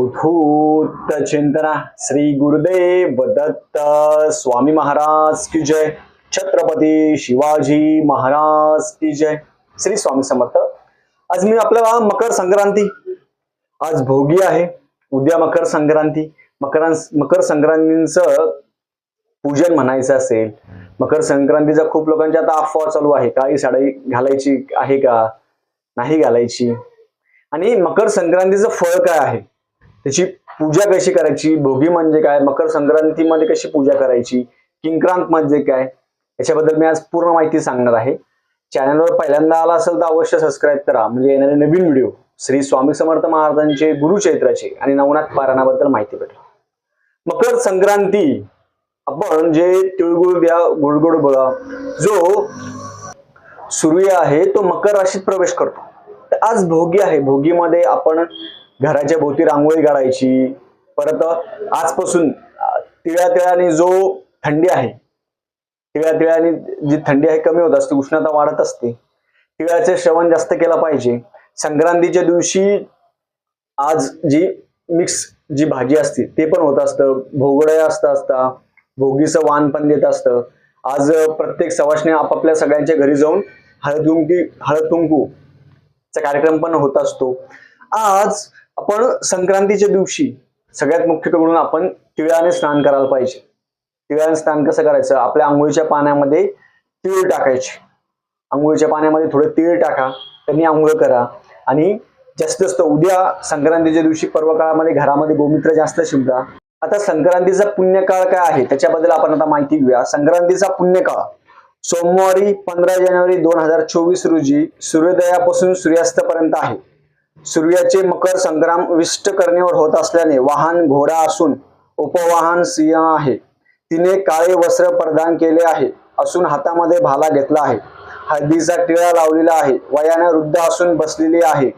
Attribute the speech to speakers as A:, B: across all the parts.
A: अवधूत चिंतना श्री गुरुदेव दत्त स्वामी महाराज की जय। छत्रपती शिवाजी महाराज की जय। श्री स्वामी समर्थ। आज मी आपल्याला मकर संक्रांती आज भोगी आहे. उद्या मकर संक्रांती. मकर मकर संक्रांतीचं पूजन म्हणायचं असेल मकर संक्रांतीचा खूप लोकांच्या आता अफवा चालू आहे. काही साडी घालायची आहे का? नाही घालायची. आणि मकर संक्रांतीचं फळ काय आहे? त्याची पूजा कशी करायची? भोगी म्हणजे काय? मकर संक्रांतीमध्ये कशी पूजा करायची? किंक्रांत म्हणजे काय? याच्याबद्दल मी आज पूर्ण माहिती सांगणार आहे. चॅनलवर पहिल्यांदा आला असेल तर अवश्य सबस्क्राईब करा. म्हणजे येणारे नवीन व्हिडिओ श्री स्वामी समर्थ महाराजांचे गुरुचैत्राचे आणि नवनाथ पारायणाबद्दल माहिती भेटेल मकर संक्रांती आपण जे तिळगुळ द्या गुळगुळ बघा जो सूर्य आहे तो मकर राशीत प्रवेश करतो. तर आज भोगी आहे. भोगीमध्ये आपण घराच्या भोवती रांगोळी काढायची. परत आजपासून तिळ्या तिळाने जो थंडी आहे तिळ्या तिळाने जी थंडी आहे कमी होत असते उष्णता वाढत असते. तिळाचे श्रवण जास्त केलं पाहिजे. संक्रांतीच्या दिवशी आज जी मिक्स जी भाजी असते ते पण होत असतं. भोगडया असतं असता भोगीचं वाण पण देत असतं. आज प्रत्येक सवाशने आपापल्या सगळ्यांच्या घरी जाऊन हळद कुंकी हळद कार्यक्रम पण होत असतो. आज आपण संक्रांतीच्या दिवशी सगळ्यात मुख्य करून आपण तिळाने स्नान करायला पाहिजे. तिळाने स्नान कसं करायचं? आपल्या आंघोळीच्या पाण्यामध्ये तीळ टाकायचे. आंघोळीच्या पाण्यामध्ये थोडे तीळ टाका त्यांनी आंघोळ करा. आणि जास्त जास्त उद्या संक्रांतीच्या दिवशी पर्व काळामध्ये घरामध्ये गोमित्र जास्त शिंपडा. आता संक्रांतीचा पुण्यकाळ काय आहे? त्याच्याबद्दल आपण आता माहिती घेऊया. संक्रांतीचा पुण्यकाळ सोमवारी पंधरा जानेवारी दोन हजार चोवीस रोजी सूर्योदयापासून सूर्यास्तापर्यंत आहे. सूर्याचे मकर संग्राम विष्ट करणेवर होत असल्याने वाहन घोडा असून उपवाहन सिंह आहे. तिने काळे वस्त्र प्रदान केले आहे. असून हातामध्ये भाला घेतला आहे. हळदीचा टिळा लावलेला आहे. वयाने वृद्ध असून बसलेली आहे.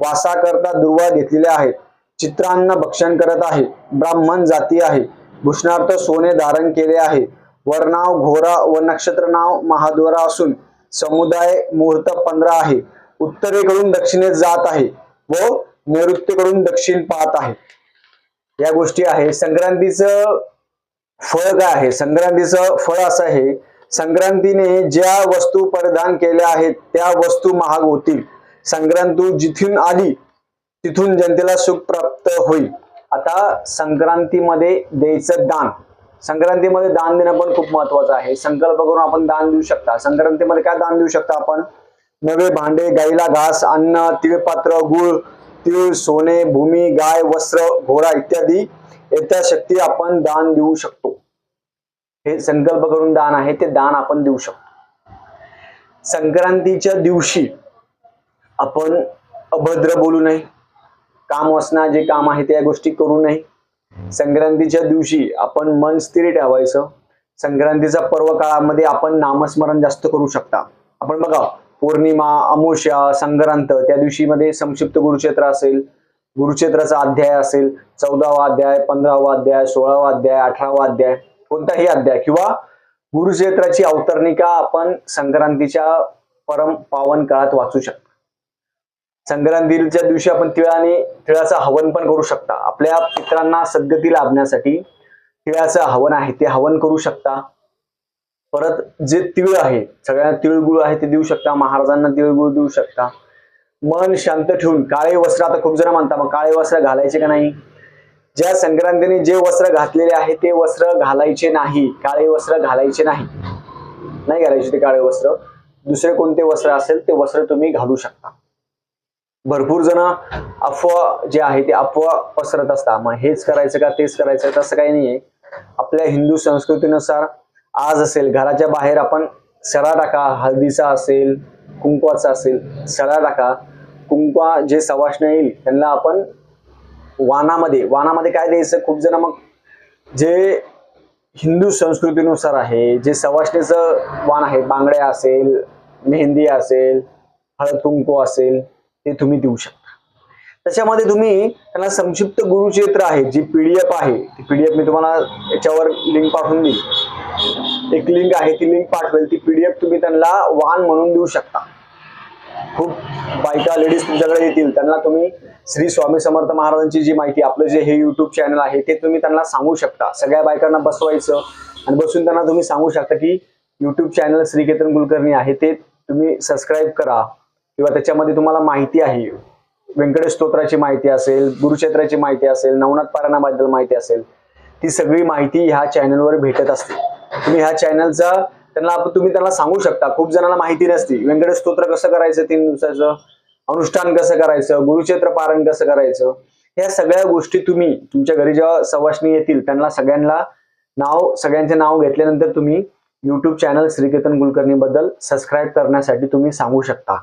A: वासाकरता दुर्वा घेतलेल्या आहेत. चित्रांना भक्षण करत आहे. ब्राह्मण जाती आहे. भूषणार्थ सोने धारण केले आहे. वरनाव घोरा व नक्षत्र नाव महाद्वारा असून समुदाय मुहूर्त पंधरा आहे. उत्तरेकडून दक्षिणेत जात आहे. व नैऋत्यकडून दक्षिण पाहत आहे. या गोष्टी आहे संक्रांतीचं फळ काय आहे? संक्रांतीचं फळ असं आहे संक्रांतीने ज्या वस्तू परिधान केल्या आहेत त्या वस्तू महाग होतील. संक्रांती जिथून आली तिथून जनतेला सुख प्राप्त होईल. आता संक्रांतीमध्ये द्यायचं दान. संक्रांतीमध्ये दान देणं पण खूप महत्वाचं आहे. संकल्प करून आपण दान देऊ शकता. संक्रांतीमध्ये काय दान देऊ शकता आपण? नवे भांडे गाईला घास अन्न तिळपात्र गुळ तीळ सोने भूमी गाय वस्त्र घोडा इत्यादी येत्या शक्ती आपण दान देऊ शकतो. हे संकल्प करून दान आहे ते दान आपण देऊ शकतो. संक्रांतीच्या दिवशी आपण अभद्र बोलू नये. काम असणार जे काम आहे त्या गोष्टी करू नये. संक्रांतीच्या दिवशी आपण मन स्थिर ठेवायचं. संक्रांतीचा पर्व काळामध्ये आपण नामस्मरण जास्त करू शकता. आपण बघा पौर्णिमा अमावस्या संक्रांत त्या दिवशी मध्ये संक्षिप्त गुरुक्षेत्र असेल. गुरुक्षेत्राचा अध्याय असेल चौदावा अध्याय पंधरावा अध्याय सोळावा अध्याय अठरावा अध्याय कोणताही अध्याय किंवा गुरुक्षेत्राची अवतरणिका आपण संक्रांतीच्या परम पावन काळात वाचू शकता. संक्रांतीच्या दिवशी आपण तिळाने तिळाचं हवन पण करू शकता. आपल्या पित्रांना सद्गती लाभण्यासाठी तिळाचं हवन आहे ते हवन करू शकता. परत जे तिळ आहे सगळ्यांना तिळगुळ आहे ते देऊ शकता महाराजांना तिळगुळ देऊ शकता. मन शांत ठेवून काळे वस्त्र आता खूप जण म्हणतात मग काळे वस्त्र घालायचे का नाही? ज्या संक्रांतीने जे वस्त्र घातलेले आहे ते वस्त्र घालायचे नाही. काळे वस्त्र घालायचे नाही. नाही घालायचे ते काळे वस्त्र. दुसरे कोणते वस्त्र असेल ते वस्त्र तुम्ही घालू शकता. भरपूर जण अफवा जे आहे ते अफवा पसरत असतात. मग हेच करायचं का तेच करायचं तसं काही नाहीये. आपल्या हिंदू संस्कृतीनुसार आज असेल घराच्या बाहेर आपण सडा टाका हळदीचा असेल कुंकवाचा असेल सडा टाका. कुंकवा जे सवाष्ण येईल त्यांना आपण वानामध्ये वानामध्ये काय द्यायचं? खूप जण मग जे हिंदू संस्कृतीनुसार आहे जे सवाष्णीचं वाण आहे बांगड्या असेल मेहंदी असेल हळद कुंकू असेल ते तुम्ही देऊ शकता. त्याच्यामध्ये तुम्ही त्यांना संक्षिप्त गुरुक्षेत्र आहे जी पीडीएफ आहे ती पीडीएफ मी तुम्हाला याच्यावर लिंक पाठवून देईल एक लिंक आहे ती लिंक पाठवेल. ती पीडीएफ तुम्ही त्यांना वाहन म्हणून देऊ शकता. खूप बायका लेडीज तुमच्याकडे येतील. त्यांना तुम्ही श्री स्वामी समर्थ महाराजांची जी माहिती आपलं जे हे युट्यूब चॅनल आहे ते तुम्ही त्यांना सांगू शकता. सगळ्या बायकांना बसवायचं आणि बसून त्यांना तुम्ही सांगू शकता की युट्यूब चॅनल श्री केतन कुलकर्णी आहे ते तुम्ही सबस्क्राईब करा. किंवा त्याच्यामध्ये तुम्हाला माहिती आहे. व्यंकटेश स्तोत्राची माहिती असेल गुरुक्षेत्राची माहिती असेल नवनाथ पारायणाबद्दल माहिती असेल ती सगळी माहिती ह्या चॅनलवर भेटत असते. तुम्ही ह्या चॅनलचा त्यांना तुम्ही त्यांना सांगू शकता. खूप जणांना माहिती नसती. व्यंकटेश स्तोत्र कसं करायचं तीन दिवसाचं? अनुष्ठान कसं करायचं? गुरुक्षेत्र पारण कसं करायचं? ह्या सगळ्या गोष्टी तुम्ही तुमच्या घरी जेव्हा सवासणी येतील त्यांना सगळ्यांना नाव सगळ्यांचे नाव घेतल्यानंतर तुम्ही युट्यूब चॅनल श्रीकेतन कुलकर्णी बद्दल सबस्क्राईब करण्यासाठी तुम्ही सांगू शकता.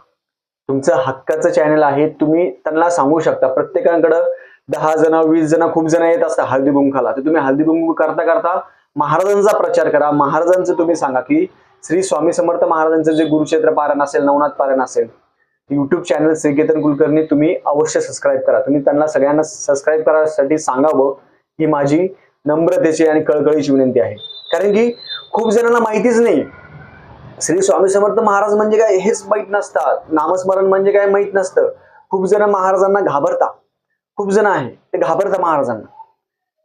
A: तुमचं हक्काचं चॅनल आहे तुम्ही त्यांना सांगू शकता. प्रत्येकाकडं दहा जण वीस जण खूप जण येत असतात हळदी कुंकाला तर तुम्ही हळदी कुंकू करता करता महाराजांचा प्रचार करा. महाराजांचं तुम्ही सांगा की श्री स्वामी समर्थ महाराजांचं जे गुरुक्षेत्र पारण असेल नवनाथ पारण असेल युट्यूब चॅनल श्रीकेतन कुलकर्णी तुम्ही अवश्य सबस्क्राईब करा. तुम्ही त्यांना सगळ्यांना सबस्क्राईब करायसाठी सांगावं ही माझी नम्रतेची आणि कळकळीची विनंती आहे. कारण की खूप जणांना माहितीच नाही श्री स्वामी समर्थ महाराज म्हणजे काय हेच माहीत नसतात. नामस्मरण म्हणजे काय माहीत नसतं. खूप जण महाराजांना घाबरता खूप जण आहे ते घाबरता महाराजांना.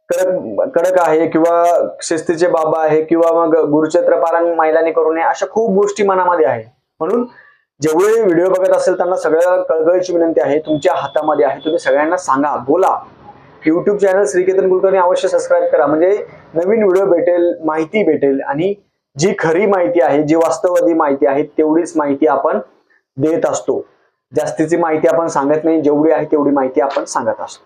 A: कडक कडक आहे किंवा शिस्तीचे बाबा आहे किंवा मग गुरुचत्र पारायण महिलांनी करू नये अशा खूप गोष्टी मनामध्ये आहे. म्हणून जेवढे व्हिडिओ बघत असेल त्यांना सगळ्या कळकळीची विनंती आहे तुमच्या हातामध्ये आहे तुम्ही सगळ्यांना सांगा बोला. युट्यूब चॅनल श्रीकेतन कुलकर्णी अवश्य सबस्क्राईब करा. म्हणजे नवीन व्हिडिओ भेटेल माहिती भेटेल आणि जी खरी माहिती आहे जी वास्तववादी माहिती आहे तेवढीच माहिती आपण देत असतो. जास्तीची माहिती आपण सांगत नाही जेवढी आहे तेवढी माहिती आपण सांगत असतो.